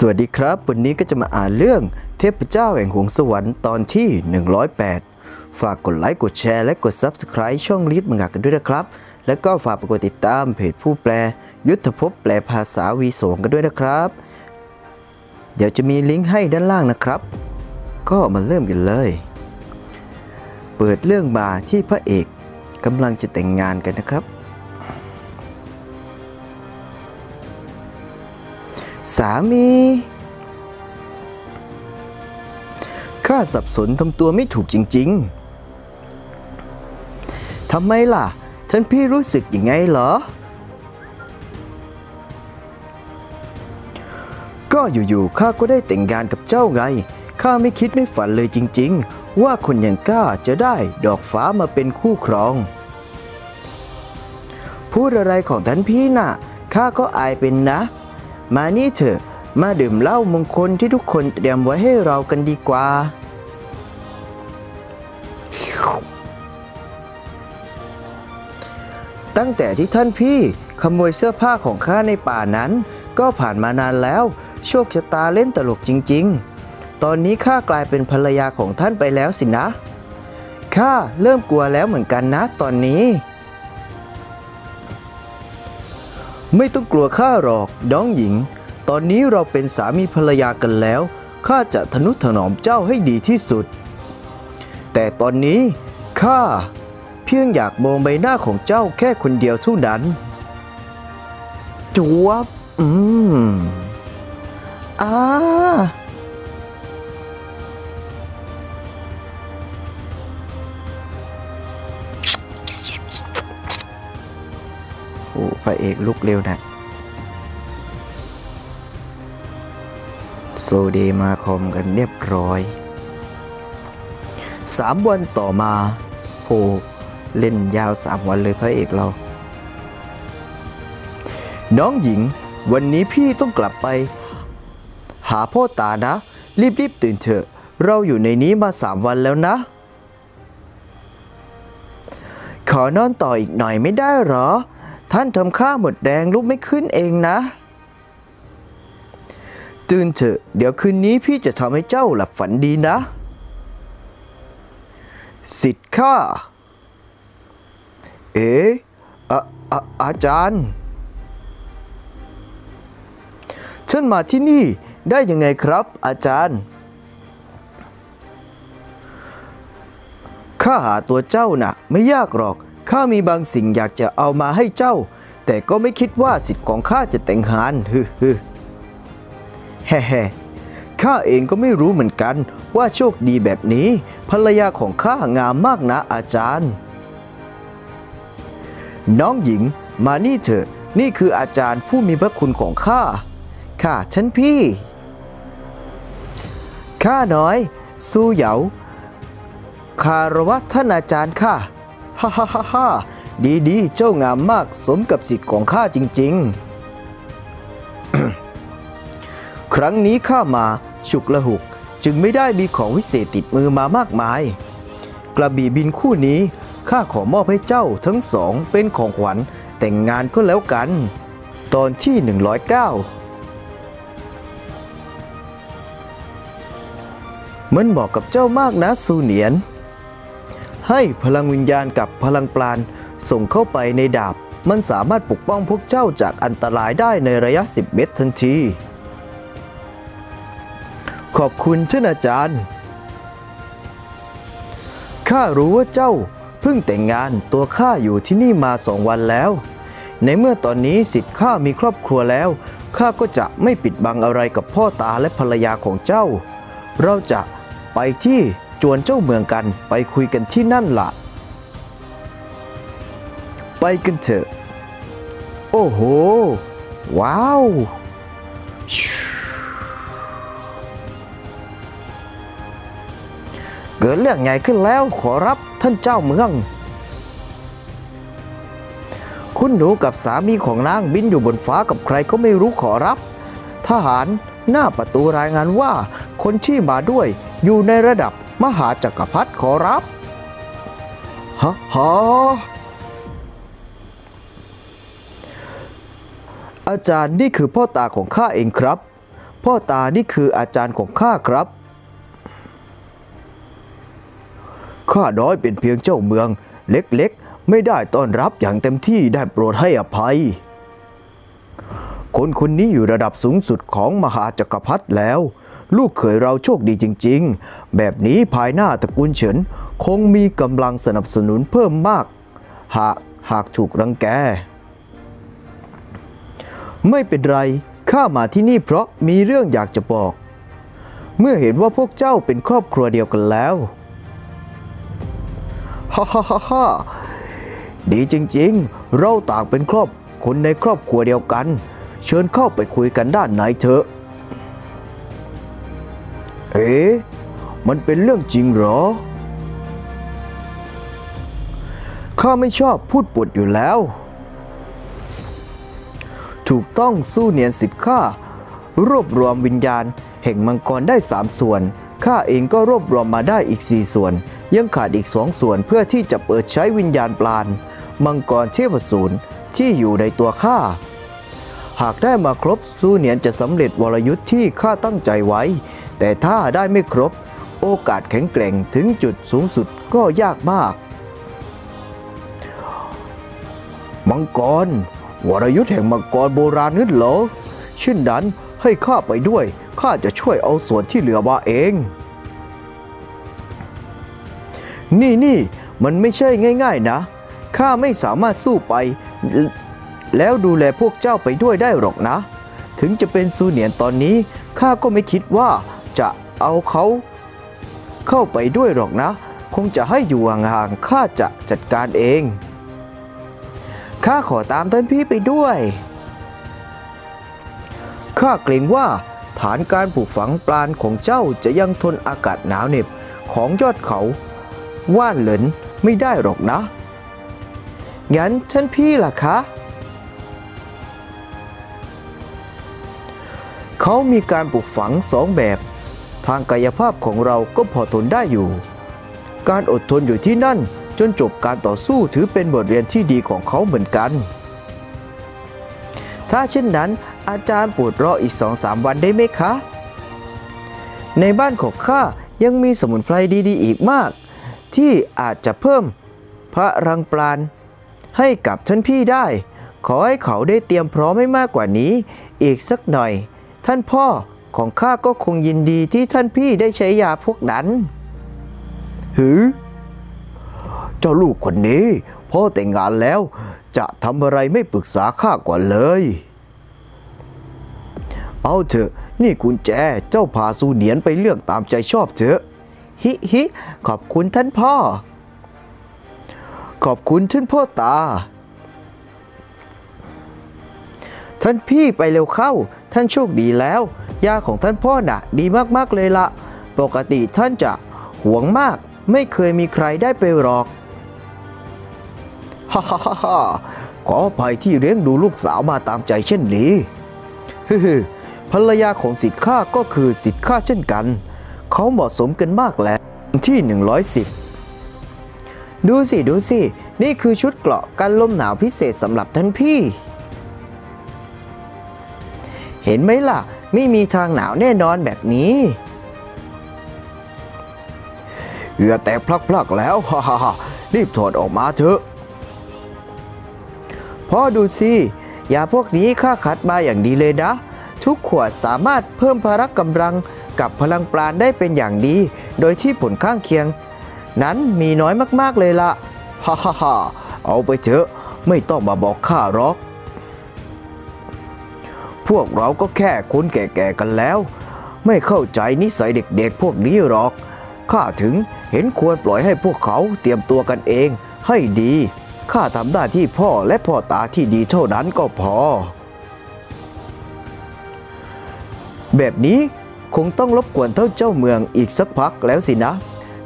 สวัสดีครับ วันนี้ก็จะมาอ่านเรื่องเทพเจ้าแห่งหงสวรรค์ตอนที่ 108 ฝากกดไลค์กดแชร์และกด Subscribe ช่องลิทมังงะกันด้วยนะครับ แล้วก็ฝากไปกดติดตามเพจผู้แปล ยุทธภพแปลภาษาวีสงกันด้วยนะครับ เดี๋ยวจะมีลิงก์ให้ด้านล่างนะครับ ก็มาเริ่มกันเลย เปิดเรื่องมาที่พระเอกกำลังจะแต่งงานกันนะครับ สามีข้าสับสนทำตัวไม่ถูกจริง ๆทำไมล่ะ ท่านพี่รู้สึกยังไงเหรอ ก็อยู่ๆข้าก็ได้แต่งงานกับเจ้าไง ข้าไม่คิดไม่ฝันเลยจริง ๆ ว่าคนอย่างก้าจะได้ดอกฟ้ามาเป็นคู่ครอง พูดอะไรของท่านพี่น่ะ ข้าก็อายเป็นนะ มานี่เถอะมาดื่มเหล้ามงคลที่ทุกคนเตรียมไว้ให้เรากันดีกว่า ตั้งแต่ที่ท่านพี่ขโมยเสื้อผ้าของข้าในป่านั้น ก็ผ่านมานานแล้ว โชคชะตาเล่นตลกจริง ๆ ตอนนี้ข้ากลายเป็นภรรยาของท่านไปแล้วสินะ ข้าเริ่มกลัวแล้วเหมือนกันนะตอนนี้ ไม่ต้องกลัวข้าหรอกน้องหญิง ตอนนี้เราเป็นสามีภรรยากันแล้วข้าจะทนุถนอมเจ้าให้ดีที่สุด แต่ตอนนี้ข้าเพียงอยากมองใบหน้าของเจ้าแค่คนเดียวเท่านั้นจวบอืมอ่า อ้พระเอกลุกเร็วนะโซเดมาคอมกันเรียบร้อยสามวันต่อมาโหเล่นยาวสามวันเลยพระเอกเรา น้องหญิง วันนี้พี่ต้องกลับไป หาพ่อตานะ รีบๆตื่นเถอะ เราอยู่ในนี้มาสามวันแล้วนะ ขอนอนต่ออีกหน่อยไม่ได้หรอ ท่านทำข้าหมดแรงลุกไม่ขึ้นเองนะ ตื่นเถอะ เดี๋ยวคืนนี้พี่จะทำให้เจ้าหลับฝันดีนะ สิทธิ์ข้า เอ๋อะอะอาจารย์ท่านมาที่นี่ได้ยังไงครับ อาจารย์ข้าหาตัวเจ้าน่ะ ไม่ยากหรอก ข้ามีบางสิ่งอยากจะเอามาให้เจ้า แต่ก็ไม่คิดว่าสิทธิ์ของข้าจะแต่งงานฮึฮึแฮ่แฮ่ข้าเองก็ไม่รู้เหมือนกันว่าโชคดีแบบนี้ ภรรยาของข้างามมากนะอาจารย์ น้องหญิงมานี่เถอะ นี่คืออาจารย์ผู้มีพระคุณของข้าข้าฉันพี่ ข้าน้อย สู้เหยาคารวะท่านอาจารย์ค่ะ ฮ่าฮ่าฮ่าฮ่าดีดีๆเจ้างามมากสมกับสิทธิ์ของข้าจริง ๆ ครั้งนี้ข้ามาฉุกละหุกจึงไม่ได้มีของวิเศษติดมือมามากมาย กระบี่บินคู่นี้ข้าขอมอบให้เจ้าทั้งสองเป็นของขวัญแต่งงานก็แล้วกัน ตอนที่ 109 มันเหมาะกับเจ้ามากนะ สูเนียน ให้พลังวิญญาณกับพลังปราณส่งเข้าไปในดาบ มันสามารถปกป้องพวกเจ้าจากอันตรายได้ในระยะ 10 เมตรทันที ขอบคุณท่านอาจารย์ ข้ารู้ว่าเจ้าเพิ่งแต่งงานตัวข้าอยู่ที่นี่มาสองวันแล้ว ในเมื่อตอนนี้สิทธิ์ข้ามีครอบครัวแล้วข้าก็จะไม่ปิดบังอะไรกับพ่อตาและภรรยาของเจ้า เราจะไปที่ จวนเจ้าเมืองกันไปคุยกันที่นั่นล่ะ ไปกันเถอะ โอ้โห ว้าวเกิดเรื่องใหญ่ขึ้นแล้วขอรับท่านเจ้าเมือง คุณหนูกับสามีของนางบินอยู่บนฟ้ากับใครก็ไม่รู้ขอรับ ทหารหน้าประตูรายงานว่า คนที่มาด้วยอยู่ในระดับ มหาจักรพรรดิขอรับฮะฮะอาจารย์นี่คือพ่อตาของข้าเองครับ พ่อตานี่คืออาจารย์ของข้าครับข้าน้อยเป็นเพียงเจ้าเมือง เล็กๆ ไม่ได้ต้อนรับอย่างเต็มที่ได้โปรดให้อภัย คนคนนี้อยู่ระดับสูงสุดของมหาจักรพรรดิแล้ว ลูกเขยเราโชคดีจริง ๆ แบบนี้ภายหน้าตระกูลเฉินคงมีกำลังสนับสนุนเพิ่มมาก หากหากถูกรังแก ไม่เป็นไร ข้ามาที่นี่เพราะมีเรื่องอยากจะบอก เมื่อเห็นว่าพวกเจ้าเป็นครอบครัวเดียวกันแล้วฮ่าฮ่าฮ่าฮ่าดีจริงๆ เราต่างเป็นครอบคนในครอบครัวเดียวกัน เชิญเข้าไปคุยกันด้านในเถอะ เอ๊ะมันเป็นเรื่องจริงเหรอ ข้าไม่ชอบพูดปดอยู่แล้วถูกต้องสู้เนียนสิทธิ์ข้ารวบรวมวิญญาณ แห่งมังกรได้สามส่วน ข้าเองก็รวบรวมมาได้อีกสี่ส่วน ยังขาดอีกสองส่วนเพื่อที่จะเปิดใช้วิญญาณปราณมังกรเทพสูรที่อยู่ในตัวข้า หากได้มาครบสู้เนียนจะสำเร็จวรยุทธ์ที่ข้าตั้งใจไว้ แต่ถ้าได้ไม่ครบโอกาสแข็งแกร่งถึงจุดสูงสุดก็ยากมาก มังกร วรยุทธ์แห่งมังกรโบราณนั่นเหรอเช่นนั้นให้ข้าไปด้วย ข้าจะช่วยเอาส่วนที่เหลือมาเอง นี่นี่มันไม่ใช่ง่ายๆนะ ข้าไม่สามารถสู้ไป แล้วดูแลพวกเจ้าไปด้วยได้หรอกนะ ถึงจะเป็นซูเนียนตอนนี้ ข้าก็ไม่คิดว่า จะเอาเขาเข้าไปด้วยหรอกนะ คงจะให้อยู่ห่างๆข้าจะจัดการเอง ข้าขอตามท่านพี่ไปด้วย ข้าเกรงว่าฐานการปลูกฝังปราณของเจ้าจะยังทนอากาศหนาวเหน็บของยอดเขาว่านเหลินไม่ได้หรอกนะ งั้นท่านพี่ล่ะคะเขามีการปลูกฝังสองแบบ ทางกายภาพของเราก็พอทนได้อยู่ การอดทนอยู่ที่นั่นจนจบการต่อสู้ถือเป็นบทเรียนที่ดีของเขาเหมือนกัน ถ้าเช่นนั้น อาจารย์ปรดรออีกสองสามวันได้ไหมคะ ในบ้านของข้ายังมีสมุนไพรดีๆ อีกมาก ที่อาจจะเพิ่มพระรังปราณให้กับท่านพี่ได้ ขอให้เขาได้เตรียมพร้อมให้มากกว่านี้ อีกสักหน่อย ท่านพ่อ ของข้าก็คงยินดีที่ท่านพี่ได้ใช้ยาพวกนั้น หือ เจ้าลูกคนนี้พ่อแต่งงานแล้วจะทำอะไรไม่ปรึกษาข้าก่อนเลย เอาเถอะ นี่กุญแจเจ้าพาสูเนียนไปเลือกตามใจชอบเถอะ ฮิฮิขอบคุณท่านพ่อ ขอบคุณท่านพ่อตา ท่านพี่ไปเร็วเข้า ท่านโชคดีแล้ว ยาของท่านพ่อน่ะ ดีมากๆเลยละ ปกติท่านจะหวงมาก ไม่เคยมีใครได้ไปหรอก ฮ่าฮ่าฮ่าขออภัยที่เลี้ยงดูลูกสาวมาตามใจเช่นนี้ฮึฮึภรรยาของสิทธิ์ข้าก็คือสิทธิ์ข้าเช่นกัน เขาเหมาะสมกันมากแล้วที่ 110 ดูสิดูสิ นี่คือชุดเกราะกันลมหนาวพิเศษสำหรับท่านพี่ เห็นไหมล่ะ ไม่มีทางหนาวแน่นอนแบบนี้เหงื่อแตกพลักๆแล้วฮ่าฮ่ารีบถอดออกมาเถอะพ่อดูสิยาพวกนี้ข้าคัดมาอย่างดีเลยนะ ทุกขวดสามารถเพิ่มพลังกำลังกับพลังปราณได้เป็นอย่างดี โดยที่ผลข้างเคียง นั้นมีน้อยมากๆเลยละฮ่าฮ่าฮ่าเอาไปเถอะ ไม่ต้องมาบอกข้าหรอก พวกเราก็แค่คนแก่ๆกันแล้ว ไม่เข้าใจนิสัยเด็กๆพวกนี้หรอก ข้าถึงเห็นควรปล่อยให้พวกเขาเตรียมตัวกันเองให้ดี ข้าทำหน้าที่พ่อและพ่อตาที่ดีเท่านั้นก็พอ แบบนี้คงต้องรบกวนเท่าเจ้าเมืองอีกสักพักแล้วสินะ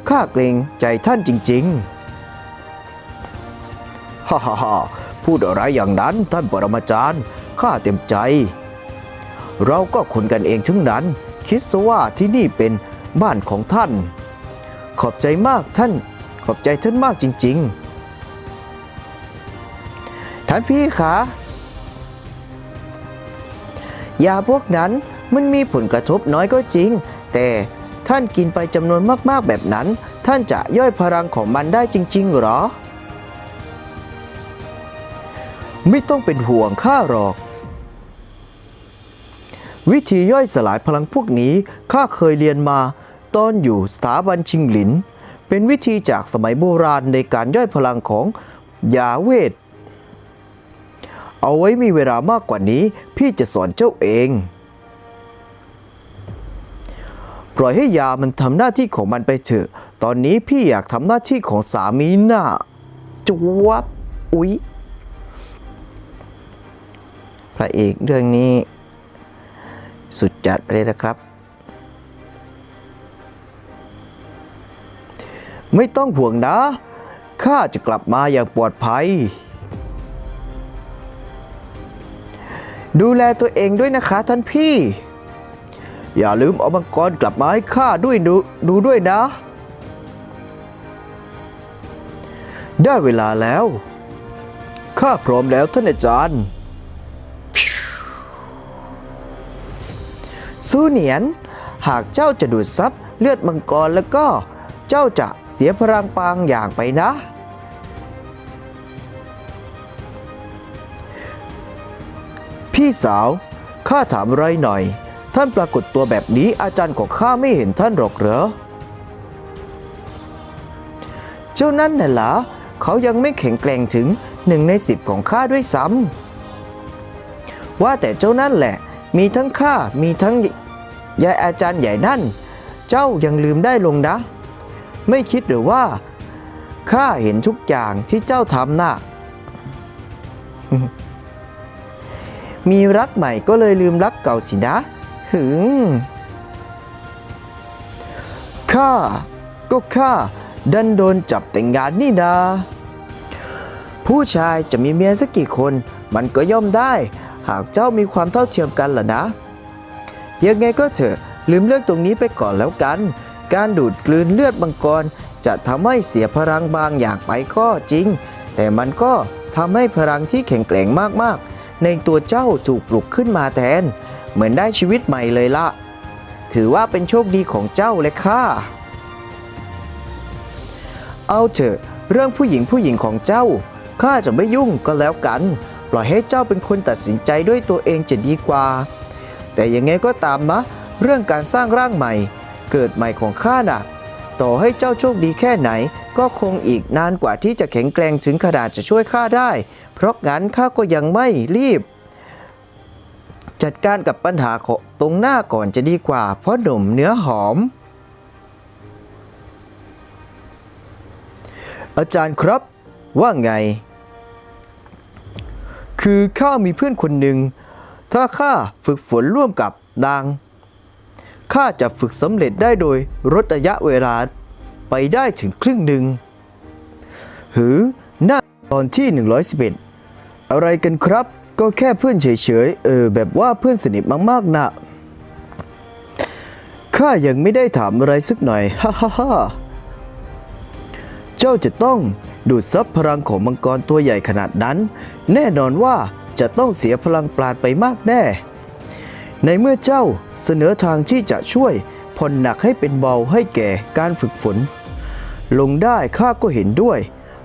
ข้าเกรงใจท่านจริง ๆ ฮ่าฮ่าพูดอะไรอย่างนั้นท่านปรมาจารย์ ข้าเต็มใจ เราก็คนกันเองทั้งนั้น คิดซะว่าที่นี่เป็นบ้านของท่าน ขอบใจมากท่าน ขอบใจท่านมากจริง ๆ ท่านพี่คะยาพวกนั้นมันมีผลกระทบน้อยก็จริง แต่ท่านกินไปจำนวนมากๆแบบนั้น ท่านจะย่อยพลังของมันได้จริง ๆ หรอ ไม่ต้องเป็นห่วงข้าหรอก วิธีย่อยสลายพลังพวกนี้ข้าเคยเรียนมาตอนอยู่สถาบันชิงหลิน เป็นวิธีจากสมัยโบราณในการย่อยพลังของยาเวท เอาไว้มีเวลามากกว่านี้พี่จะสอนเจ้าเอง ปล่อยให้ยามันทำหน้าที่ของมันไปเถอะ ตอนนี้พี่อยากทำหน้าที่ของสามีน่ะจวบอุ๊ยพระเอกเรื่องนี้ สุดจัดไปเลยนะครับ ไม่ต้องห่วงนะข้าจะกลับมาอย่างปลอดภัย ดูแลตัวเองด้วยนะคะท่านพี่ อย่าลืมเอามังกรกลับมาให้ข้าด้วยดูดูด้วยนะ ได้เวลาแล้ว ข้าพร้อมแล้วท่านอาจารย์ สู้เหนียน หากเจ้าจะดูดซับเลือดมังกรแล้วก็เจ้าจะเสียพลังปางอย่างไปนะ พี่สาว ข้าถามไรหน่อย ท่านปรากฏตัวแบบนี้อาจารย์ของข้าไม่เห็นท่านหรอกเหรอ เจ้านั่นน่ะเหรอเขายังไม่แข็งแกร่งถึงหนึ่งในสิบของข้าด้วยซ้ำว่าแต่เจ้านั่นแหละ มีทั้งข้ามีทั้ง ยายอาจารย์ใหญ่นั่น เจ้ายังลืมได้ลงนะ ไม่คิดหรือว่าข้าเห็นทุกอย่างที่เจ้าทำน่ะ มีรักใหม่ก็เลยลืมรักเก่าสินะ หึงข้าก็ข้าดันโดนจับแต่งงานนี่นาผู้ชายจะมีเมียสักกี่คน มันก็ย่อมได้ หากเจ้ามีความเท่าเทียมกันล่ะนะ ยังไงก็เถอะลืมเรื่องตรงนี้ไปก่อนแล้วกัน การดูดกลืนเลือดมังกร จะทำให้เสียพลังบางอย่างไปก็จริง แต่มันก็ทำให้พลังที่แข็งแกร่งมากๆ ในตัวเจ้าถูกปลุกขึ้นมาแทน เหมือนได้ชีวิตใหม่เลยละถือว่าเป็นโชคดีของเจ้าเลยค่ะเอาเถอะเรื่องผู้หญิงผู้หญิงของเจ้าข้าจะไม่ยุ่งก็แล้วกัน ปล่อยให้เจ้าเป็นคนตัดสินใจด้วยตัวเองจะดีกว่า แต่ยังไงก็ตามนะ เรื่องการสร้างร่างใหม่ เกิดใหม่ของข้าน่ะ ต่อให้เจ้าโชคดีแค่ไหน ก็คงอีกนานกว่าที่จะแข็งแกร่งถึงขนาดจะช่วยข้าได้ เพราะงั้นข้าก็ยังไม่รีบ จัดการกับปัญหาของตรงหน้าก่อนจะดีกว่า เพราะหนุ่มเนื้อหอม อาจารย์ครับว่าไง คือข้ามีเพื่อนคนหนึ่ง ถ้าข้าฝึกฝนร่วมกับนาง ข้าจะฝึกสำเร็จได้โดยลดระยะเวลาไปได้ถึงครึ่งหนึ่งหือหน้าตอนที่ 111 อะไรกันครับ ก็แค่เพื่อนเฉยๆ เออ แบบว่าเพื่อนสนิทมากๆนะข้ายังไม่ได้ถามอะไรสักหน่อย ฮ่าฮ่าฮ่าเจ้าจะต้องดูดซับพลังของมังกรตัวใหญ่ขนาดนั้น แน่นอนว่า จะต้องเสียพลังปราณไปมากแน่ ในเมื่อเจ้าเสนอทางที่จะช่วยผ่อนหนักให้เป็นเบาให้แก่การฝึกฝน ลงได้ข้าก็เห็นด้วย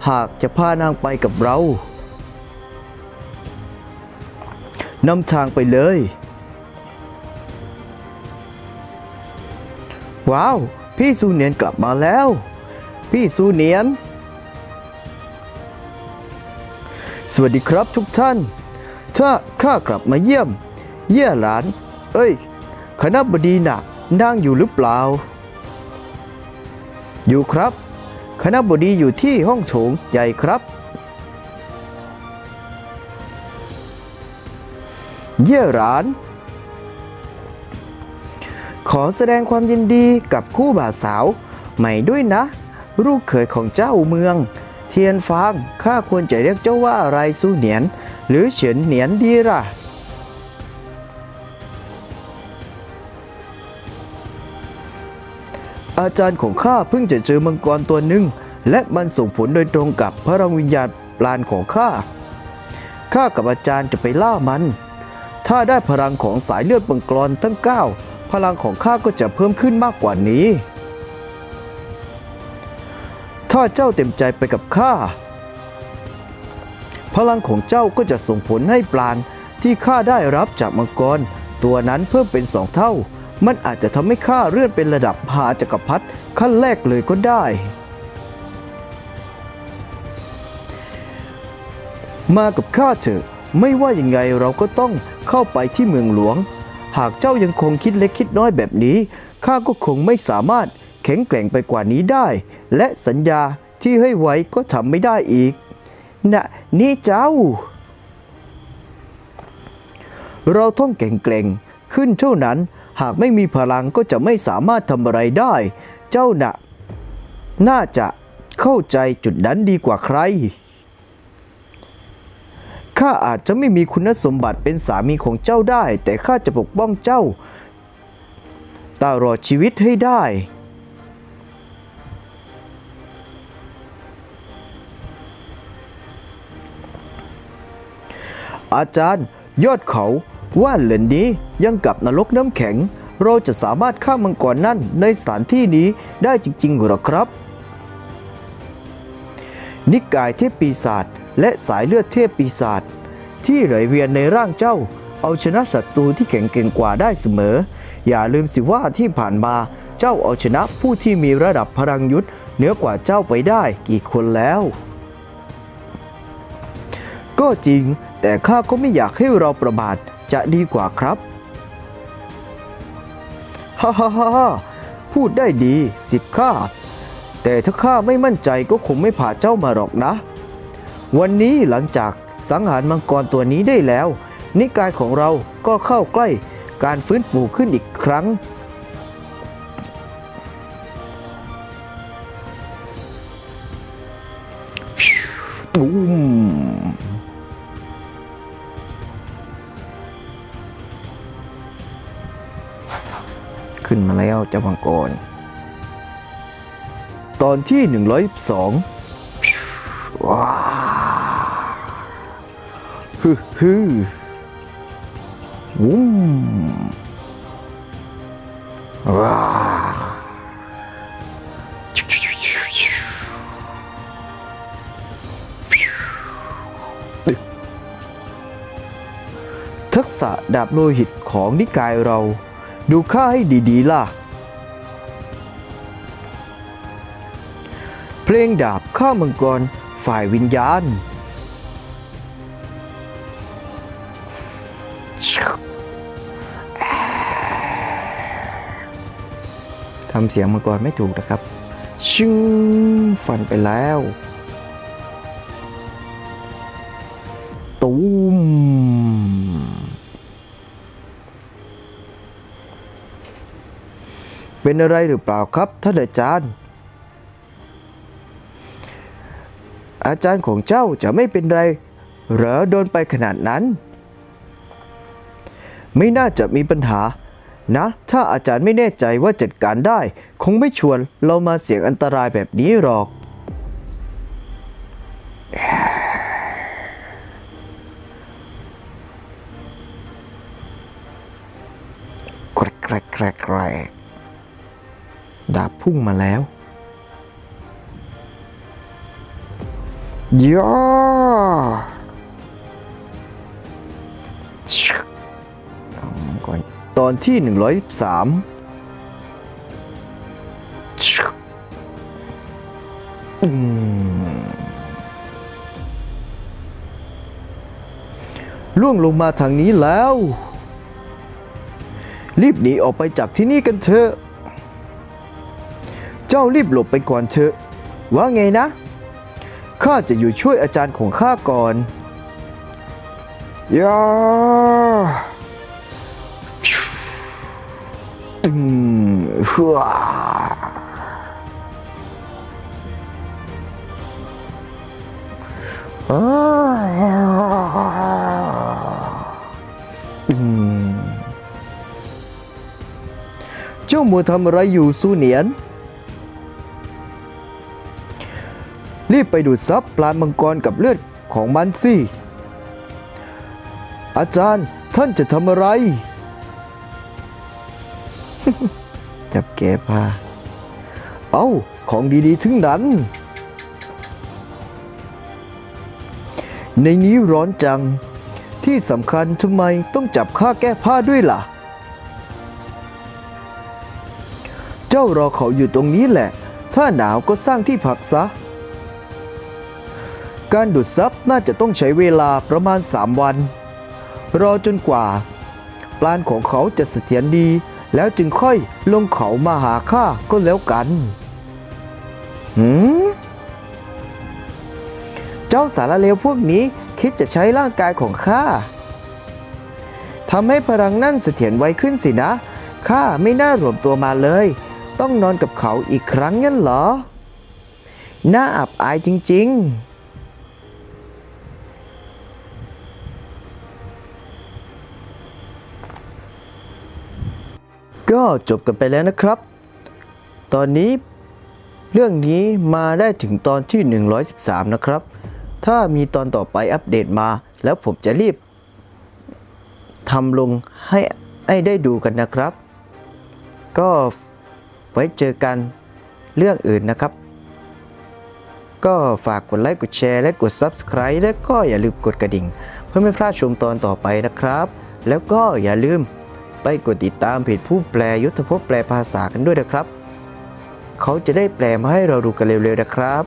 หากจะพานางไปกับเรานำทางไปเลย ว้าว พี่ซูเนียนกลับมาแล้ว พี่ซูเนียน สวัสดีครับทุกท่าน ถ้าข้ากลับมาเยี่ยม เยี่ยหลาน เอ้ย คณะบดีน่ะนั่งอยู่หรือเปล่า อยู่ครับ คณะบดีอยู่ที่ห้องโถงใหญ่ครับ เยี่ยหลาน ขอแสดงความยินดีกับคู่บ่าวสาวใหม่ด้วยนะ ลูกเขยของเจ้าเมือง เทียนฟางข้าควรจะเรียกเจ้าว่าอะไรสู้เหนียน หรือเฉินเหนียนดีล่ะ อาจารย์ของข้าเพิ่งจะเจอมังกรตัวหนึ่งและมันส่งผลโดยตรงกับพลังวิญญาณปราณของข้า ข้ากับอาจารย์จะไปล่ามัน ถ้าได้พลังของสายเลือดมังกรทั้ง 9 พลังของข้าก็จะเพิ่มขึ้นมากกว่านี้ ถ้าเจ้าเต็มใจไปกับข้า พลังของเจ้าก็จะส่งผลให้ปราณที่ข้าได้รับจากมังกร ตัวนั้นเพิ่มเป็นสองเท่า มันอาจจะทำให้ข้าเลื่อนเป็นระดับมหาจักรพรรดิขั้นแรกเลยก็ได้ มากับข้าเถอะไม่ว่ายังไงเราก็ต้องเข้าไปที่เมืองหลวง หากเจ้ายังคงคิดเล็กคิดน้อยแบบนี้ข้าก็คงไม่สามารถแข็งแกร่งไปกว่านี้ได้ และสัญญาที่ให้ไว้ก็ทำไม่ได้อีก นะนี่เจ้า เราต้องแข็งแกร่งขึ้นเท่านั้นหากไม่มีพลังก็จะไม่สามารถทำอะไรได้ เจ้าน่ะน่าจะเข้าใจจุดนั้นดีกว่าใคร ข้าอาจจะไม่มีคุณสมบัติเป็นสามีของเจ้าได้ แต่ข้าจะปกป้องเจ้าตลอดชีวิตให้ได้ อาจารย์ ยอดเขาว่านเหล่นนี้ยังกับนรกน้ำแข็ง เราจะสามารถข้ามมังกรนั่นในสถานที่นี้ได้จริงๆหรอครับ นิกายเทพปีศาจและสายเลือดเทพปีศาจที่ไหลเวียนในร่างเจ้า เอาชนะศัตรูที่แข็งเก่งกว่าได้เสมอ อย่าลืมสิว่าที่ผ่านมาเจ้าเอาชนะผู้ที่มีระดับพลังยุทธเหนือกว่าเจ้าไปได้กี่คนแล้ว ก็จริง แต่ข้าก็ไม่อยากให้เราประมาทจะดีกว่าครับฮ่าฮ่าฮ่าพูดได้ดีสิบข้า แต่ถ้าข้าไม่มั่นใจก็คงไม่ผ่าเจ้ามาหรอกนะ วันนี้หลังจากสังหารมังกรตัวนี้ได้แล้ว นิกายของเราก็เข้าใกล้การฟื้นฟูขึ้นอีกครั้ง ขึ้นมาแล้วเจ้ามังกร ตอนที่ 112ว้าฮึฮึวุ้มว้าทักษะดาบโลหิตของนิกายเรา ดูค่าให้ดีๆล่ะ เพลงดาบข้ามังกรฝ่ายวิญญาณ ทำเสียงมังกรไม่ถูกนะครับ ชึ้งฟันไปแล้ว เป็นอะไรหรือเปล่าครับท่านอาจารย์ อาจารย์ของเจ้าจะไม่เป็นไร เหรอโดนไปขนาดนั้น ไม่น่าจะมีปัญหานะ ถ้าอาจารย์ไม่แน่ใจว่าจัดการได้ คงไม่ชวนเรามาเสี่ยงอันตรายแบบนี้หรอกแกรกแกรกแกรกแกรก ดาบพุ่งมาแล้วย่อก่อนตอนที่113ชึกอืมล่วงลงมาทางนี้แล้ว รีบหนีออกไปจากที่นี่กันเถอะ จ้ารีบหลบไปก่อนเถอะ ว่าไงนะ ข้าจะอยู่ช่วยอาจารย์ของข้าก่อนยาอืมฮัวอืมเจ้ามัวทำอะไรอยู่สูเหนียน รีบไปดูดซับปลามังกรกับเลือดของมันสิ อาจารย์ท่านจะทำอะไร จับแกผ้าเอา้า ของดีๆ ถึงนั้น ในนี้ร้อนจัง ที่สำคัญทำไมต้องจับข้าแก้ผ้าด้วยล่ะ เจ้ารอเขาอยู่ตรงนี้แหละ ถ้าหนาวก็สร้างที่พักซะ การดูดซับน่าจะต้องใช้เวลาประมาณ 3 วัน รอจนกว่า ปลานของเขาจะเสถียรดี แล้วจึงค่อยลงเขามาหาข้าก็แล้วกันหืมเจ้าสารเลวพวกนี้คิดจะใช้ร่างกายของข้าทำให้พลังนั่นเสถียรไวขึ้นสินะ ข้าไม่น่ารวมตัวมาเลย ต้องนอนกับเขาอีกครั้งงั้นเหรอ น่าอับอายจริง ๆ ก็จบกันไปแล้วนะครับ ตอนนี้เรื่องนี้มาได้ถึงตอนที่ 113 นะครับ ถ้ามีตอนต่อไปอัปเดตมา แล้วผมจะรีบทำลงให้ให้ได้ดูกันนะครับ ก็ไว้เจอกันเรื่องอื่นนะครับ ก็ฝากกดไลค์กดแชร์และกด Subscribe และก็อย่าลืมกดกระดิ่ง เพื่อไม่พลาดชมตอนต่อไปนะครับ แล้วก็อย่าลืม ไปกดติดตามเพจผู้แปลยุทธภพแปลภาษากันด้วยนะครับ เขาจะได้แปลมาให้เราดูกันเร็วๆนะครับ